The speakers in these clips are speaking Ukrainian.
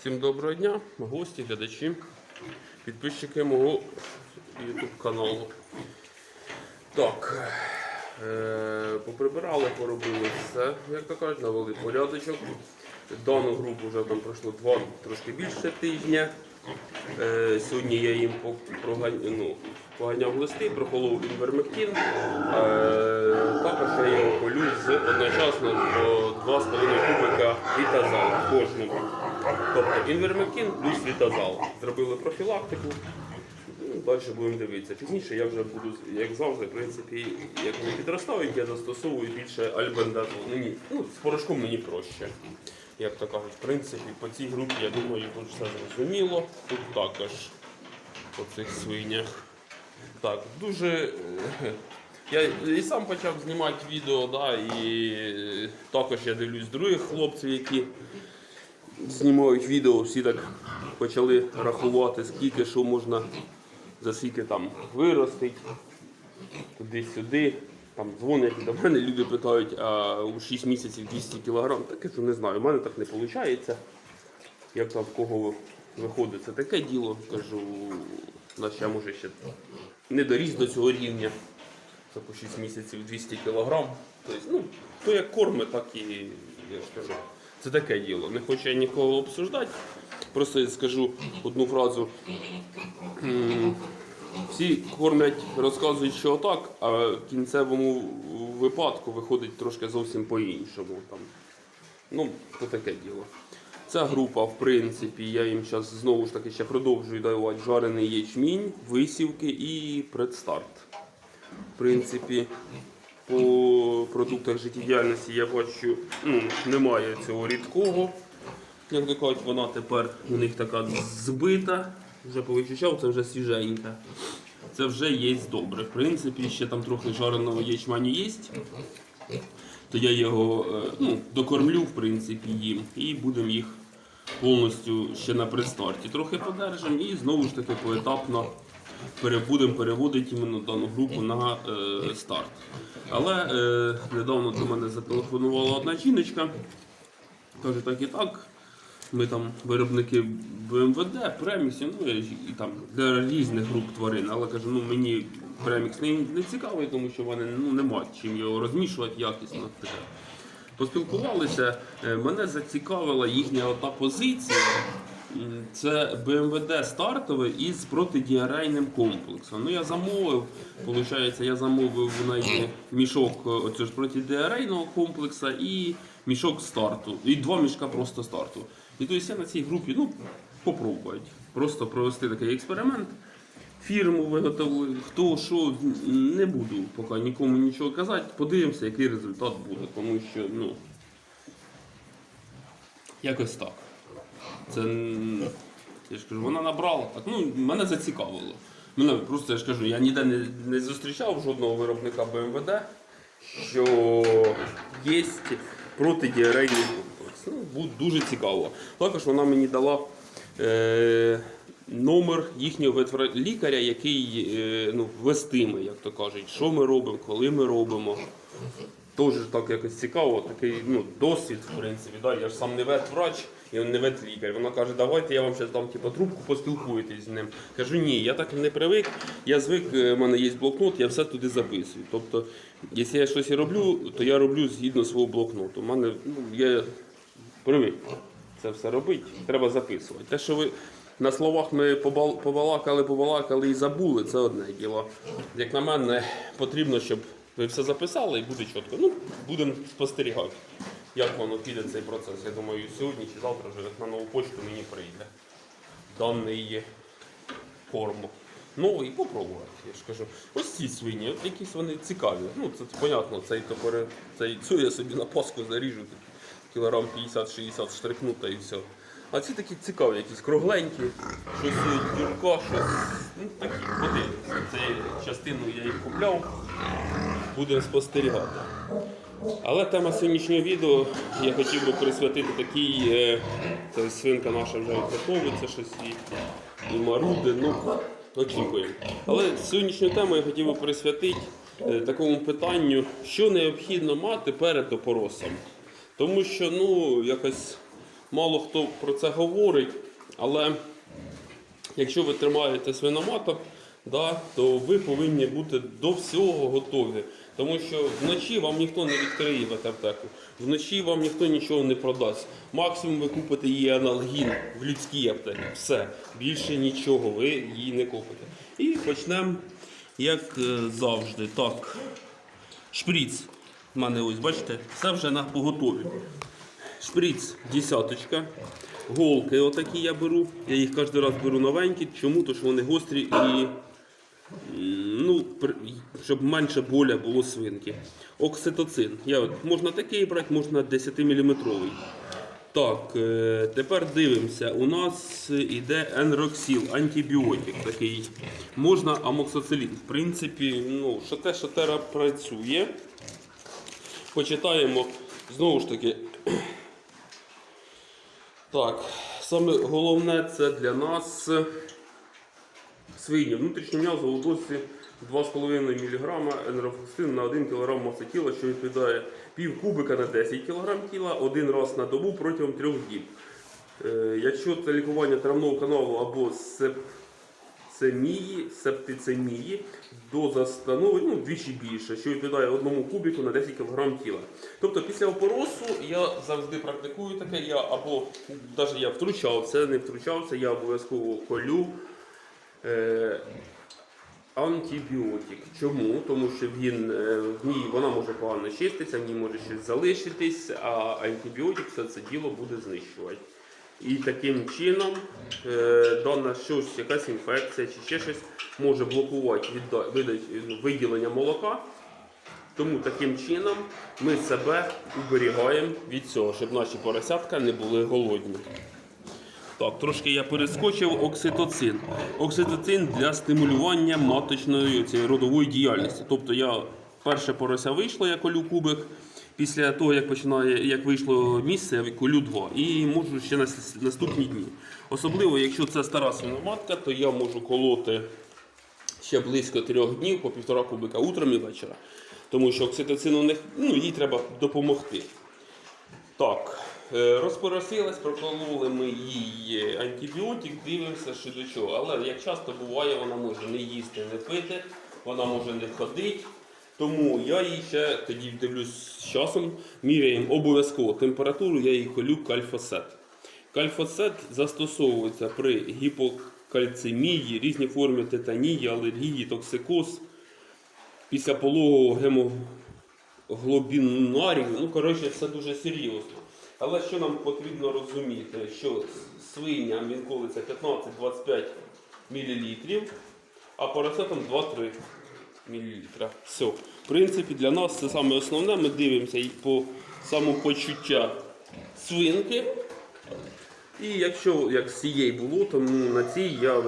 Всім доброго дня, гості, глядачі, підписчики мого YouTube каналу. Так, е, поприбирали, поробили все, як то кажуть, навели порядочок. Дану групу вже там пройшло два, трошки більше тижня. Е, сьогодні я їм проган- ну, поганяв листи, проколов інвермектин. Е, також я його колю з одночасно по 2,5 кубика вітазал кожному. Тобто інвермектин плюс вітазал. Зробили профілактику. Ну, Далі будемо дивитися. Пізніше я вже буду, як завжди, в принципі, як вони підростають, я застосовую більше альбендазол. Мені, ну, з порошком мені проще. Як то кажуть, в принципі, по цій групі, я думаю, тут все зрозуміло. Тут також по цих свинях. Так, дуже. е, Я і сам почав знімати відео, да, і також я дивлюсь других хлопців, які знімають відео, всі так почали рахувати, скільки що можна за скільки там виростить, туди-сюди. Там дзвонять до мене, люди питають, а у 6 місяців 200 кг. Таке що не знаю, у мене так не виходить. Як там в кого виходить, це таке діло. Кажу, на ще може ще не доріс до цього рівня. Це по 6 місяців 200 кг. Тобто, ну, то як корми, так і я ж кажу. Це таке діло. Не хочу я нікого обсуждати. Просто я скажу одну фразу. Всі кормять, розказують, що отак, а в кінцевому випадку виходить трошки зовсім по-іншому. Там. Ну, то таке діло. Ця група, в принципі, я їм зараз знову ж таки ще продовжую давати жарений ячмінь, висівки і предстарт. В принципі, по продуктах життєдіяльності я бачу, ну, немає цього рідкого. Як то кажуть, вона тепер у них така збита, вже повичищав, це вже свіженька. Це вже є добре. В принципі, ще там трохи жареного ячменю є. То я його е, ну, докормлю, в принципі, їм, і будемо їх повністю ще на предстарті. Трохи подержимо і знову ж таки поетапно будемо переводити іменно дану групу на е, старт. Але е, недавно до мене зателефонувала одна жіночка. Каже, так і так. Ми там виробники БМВД, преміксів, ну і і там для різних груп тварин. Але каже, ну мені премікс не, не цікавий, тому що в мене ну, нема чим його розмішувати якісно. Таке. Поспілкувалися, е, мене зацікавила їхня ота позиція. М, Це БМВД стартове із протидіарейним комплексом. Ну я замовив, виходить, я замовив у неї мішок е, оцього ж протидіарейного комплексу і мішок старту. І два мішка просто старту. І тобто я на цій групі ну, попробувати. Просто провести такий експеримент. Фірму виготовили, хто що, не буду поки нікому нічого казати. Подивимося, який результат буде. Тому що, ну, якось так. Це я ж кажу, вона набрала так. Ну, мене зацікавило. Мене просто я ж кажу, я ніде не, не зустрічав жодного виробника БМВД, що є протидіарейний комплекс. Ну, буде дуже цікаво. Також вона мені дала е, номер їхнього лікаря, який е, ну, вестиме, як то кажуть, що ми робимо, коли ми робимо. Теж так якось цікаво, такий ну, досвід, в принципі. Да? Я ж сам не ветврач, я не ветлікар. Вона каже, давайте я вам зараз дам типу, трубку, поспілкуєтесь з ним. Кажу, ні, я так не привик. Я звик, е, в мене є блокнот, я все туди записую. Тобто, якщо я щось і роблю, то я роблю згідно свого блокноту. У мене ну, я привик це все робити, треба записувати. Те, що ви на словах ми побалакали, побалакали і забули, це одне діло. Як на мене, потрібно, щоб ви все записали і буде чітко. Ну, будемо спостерігати, як воно піде цей процес. Я думаю, сьогодні чи завтра вже на нову почту мені прийде даний корму. Ну і попробувати, я ж кажу. Ось ці свині, от якісь вони цікаві. Ну, це понятно, цей топори, цей цю я собі на паску заріжу, кілограм 50-60 штрикну та і все. А ці такі цікаві, якісь кругленькі, щось дюрка, щось. Ну, такі, подивимося. Це частину я їх купляв, будемо спостерігати. Але тема сьогоднішнього відео я хотів би присвятити такій, е, це свинка наша вже готовиться, щось і, і маруди, ну очікуємо. Але сьогоднішню тему я хотів би присвятити е, такому питанню, що необхідно мати перед опоросом. Тому що ну, якось Мало хто про це говорить, але якщо ви тримаєте свиноматок, да, то ви повинні бути до всього готові. Тому що вночі вам ніхто не відкриє ветертеку, вночі вам ніхто нічого не продасть. Максимум ви купите її аналгін в людській аптеці. Все, більше нічого ви її не купите. І почнемо, як е, завжди. Так, шприц. У мене ось, бачите, все вже на поготові. Шприц десяточка. Голки отакі я беру. Я їх кожен раз беру новенькі. Чому? Тому що вони гострі і ну, щоб менше боля було свинки. Окситоцин. Я, можна такий брати, можна 10-мм. Так, е, тепер дивимося. У нас іде енроксіл, антибіотик такий. Можна амоксоцилін. В принципі, ну, що те, що працює. Почитаємо знову ж таки. Так, саме головне це для нас свині. Внутрішньом'язова в досі 2,5 мг енерофоксин на 1 кг маси тіла, що відповідає пів кубика на 10 кг тіла один раз на добу протягом трьох діб. Е, якщо це лікування травного каналу або сепцемії, септицемії, доза становить ну, вдвічі більше, що відповідає одному кубіку на 10 кг тіла. Тобто після опоросу я завжди практикую таке, я або навіть я втручався, не втручався, я обов'язково колю. Е, Антибіотик. Чому? Тому що він е, в ній вона може погано чиститися, в ній може щось залишитись, а антибіотик все це діло буде знищувати. І таким чином е, дана щось, якась інфекція чи ще щось може блокувати виділення молока. Тому таким чином ми себе уберігаємо від цього, щоб наші поросятка не були голодні. Так, трошки я перескочив окситоцин. Окситоцин для стимулювання маточної цієї родової діяльності. Тобто я перше порося вийшло, я колю кубик. Після того, як починає, як вийшло місце, я колю два. І можу ще на наступні дні. Особливо, якщо це стара свиноматка, то я можу колоти ще близько трьох днів по півтора кубика утром і вечора. Тому що окситоцин у них, ну, їй треба допомогти. Так, розпоросилась, прокололи ми їй е, антибіотик, дивимося, що до чого. Але як часто буває, вона може не їсти, не пити, вона може не ходити. Тому я їй ще тоді дивлюсь з часом, міряємо обов'язково температуру, я їй колю кальфосет. Кальфосет застосовується при гіпокальцемії, різні форми тетанії, алергії, токсикоз, після пологового гемоглобінарію. Ну, коротше, все дуже серйозно. Але що нам потрібно розуміти, що свиня мінколиться 15-25 мл, а поросятам 2-3 мл. Все. В принципі, для нас це саме основне. Ми дивимося по самопочуття свинки. І якщо як цієї було, то на цій я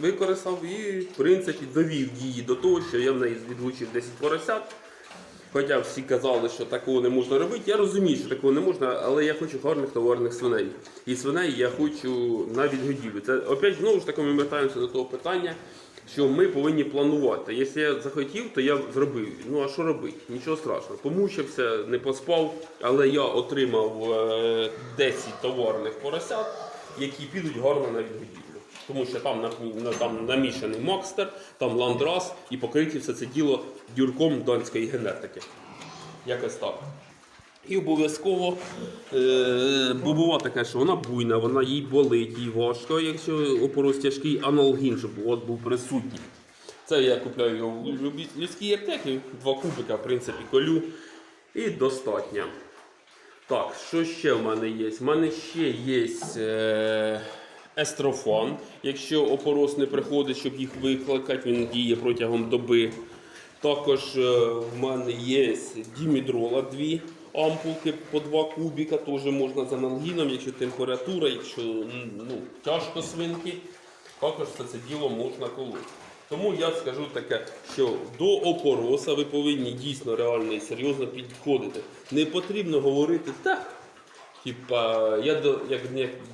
використав і в принципі довів її до того, що я в неї відлучив 10 поросят. Хоча всі казали, що такого не можна робити. Я розумію, що такого не можна, але я хочу гарних товарних свиней. І свиней я хочу на відгодівлю. Це опять знову ж таки ми вертаємося до того питання, що ми повинні планувати. Якщо я захотів, то я зробив. Ну а що робити? Нічого страшного. Помучився, не поспав, але я отримав е, 10 товарних поросят, які підуть гарно на відгодівлю. Тому що там, там намішаний Макстер, там ландрас і покриті все це діло дюрком данської генетики. Якось так. І обов'язково, е, бо буває таке, що вона буйна, вона їй болить, їй важко, якщо опорос тяжкий аналгін, щоб от був присутній. Це я купляю його в людській аптеці, два кубика, в принципі, колю. І достатньо. Так, що ще в мене є? В мене ще є е, естрофан. Якщо опорос не приходить, щоб їх викликати, він діє протягом доби. Також е, в мене є дімідрола дві ампулки по 2 кубіка, теж можна з аналгіном, якщо температура, якщо ну, тяжко свинки, також все це діло можна колоти. Тому я скажу таке, що до опороса ви повинні дійсно реально і серйозно підходити. Не потрібно говорити так. Типа, я до як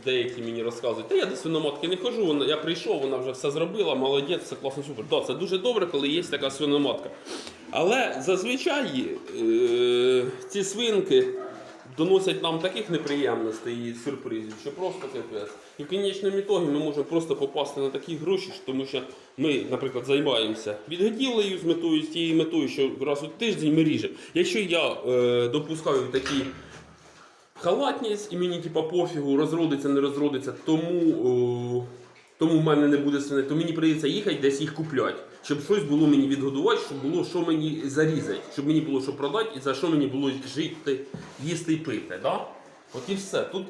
деякі мені розказують, та я до свиноматки не хожу, я прийшов, вона вже все зробила, молодець, все класно, супер. Да, це дуже добре, коли є така свиноматка. Але зазвичай е, ці свинки доносять нам таких неприємностей і сюрпризів, що просто капець. І в кінечному ітогі ми можемо просто попасти на такі гроші, тому що ми, наприклад, займаємося відгодівлею з метою, з тією метою, що раз у тиждень ми ріжемо. Якщо я е, допускаю такі халатність і мені типа пофігу, розродиться, не розродиться, тому, о, тому в мене не буде свиней, то мені прийдеться їхати десь їх купляти, щоб щось було мені відгодувати, щоб було що мені зарізати, щоб мені було що продати і за що мені було жити, їсти і пити. Да? От і все. Тут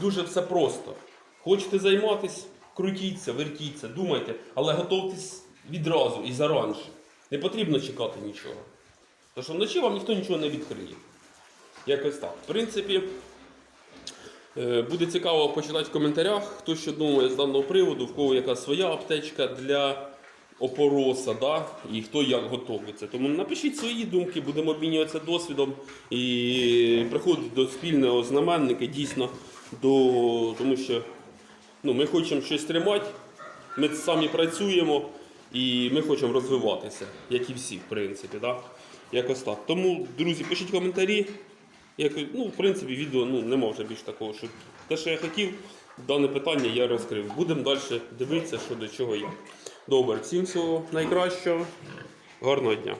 дуже все просто. Хочете займатися, крутіться, вертіться, думайте, але готуйтесь відразу і заранше. Не потрібно чекати нічого. Тому що вночі вам ніхто нічого не відкриє. Якось так. В принципі, буде цікаво почитати в коментарях, хто що думає з даного приводу, в кого яка своя аптечка для опороса, да? і хто як готується. Тому напишіть свої думки, будемо обмінюватися досвідом і приходити до спільного знаменника дійсно до тому що ну, ми хочемо щось тримати, ми самі працюємо і ми хочемо розвиватися, як і всі, в принципі. Да? Якось так. Тому, друзі, пишіть коментарі. Як, ну, в принципі, відео ну, нема вже більш такого, що те, що я хотів, дане питання я розкрив. Будемо далі дивитися, що до чого є. Добре, всім всього найкращого, гарного дня.